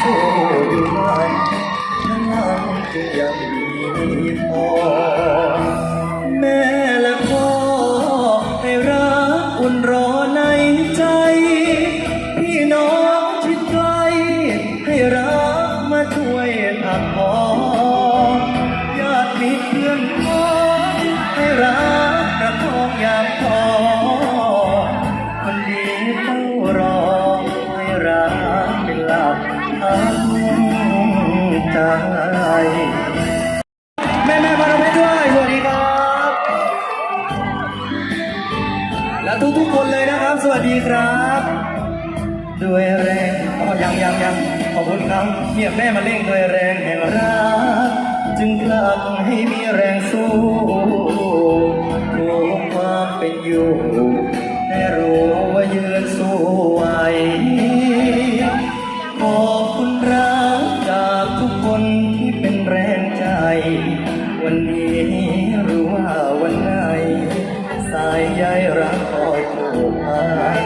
โชคอยู่ไหมนั้นจะยังมีพอายแม่แม่มาเราไปด้วยสวัสดีครับ และทุกทุกคนเลยนะครับ สวัสดีครับ ด้วยแรงอ๋อยังยังยังขอบคุณครับเนี่ยแม่มาเล่งด้วยแรงแห่งรักจึงกลักให้มีแรงสู้กลัความเป็นอยู่ได้รู้ว่ายืนสู้ไหว อยผูกพัน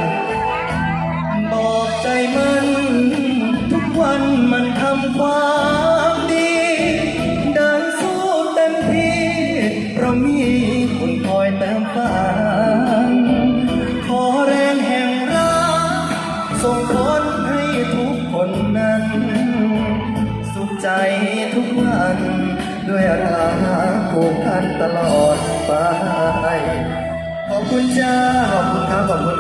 บอกใจมันทุกวันมันทำความดีเดินสู้เต็มที่เพราะมีคุณคอยเติมฝันขอแรงแห่งรักส่งผลให้ทุกคนนั้น สุขใจทุกวัน ด้วยรักผูกพันตลอดไป อบคุณจ้า ขอบคุณครับ ขอบคุณ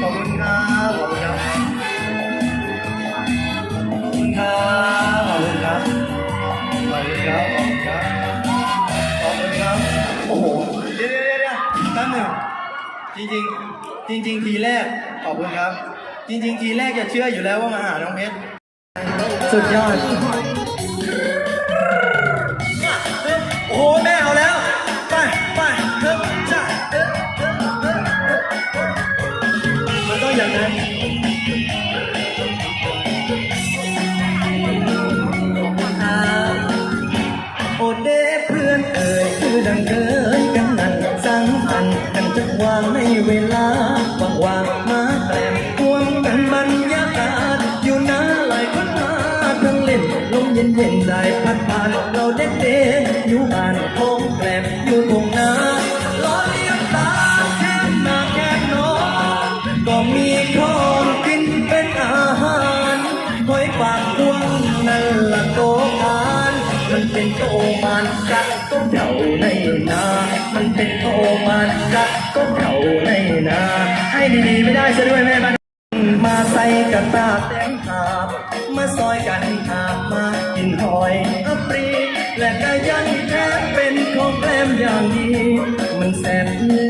ขอบคุณครับ ขอบคุณครับขอบคุณครับ ขอบคุณครับ ขอบคุณครับ ขอบคุณครับ ขอบคุณครับ โอ้โห เดี๋ยวเดี๋ยวเดี๋ยวแป๊บหนึ่งจริงจริงๆจริงทีแรก ขอบคุณครับ จริงๆทีแรกจะเชื่ออยู่แล้วว่ามาหาน้องเพชร สุดยอด กันจะวางในเวลาว่างๆมาแกล้มควมกันบรรยากาศอยู่หน้าไหลคนมาทั้งเล่นลมเย็นเย็นได้พัดผ่านเราเด็ดเด็ดอยู่บ้านโค้งแกลม เป็นโตมันกัดก็เดาในนา มันเป็นโตมันกัดก็เดาในนา ให้ดีๆไม่ได้ซะด้วยแม่บ้านมาใส่กระตาแตงหาบมาซอยกันหาบมากินหอยอัปรีและก็ยันแท้เป็นของแกล้มอย่างดี มันแสบเนื้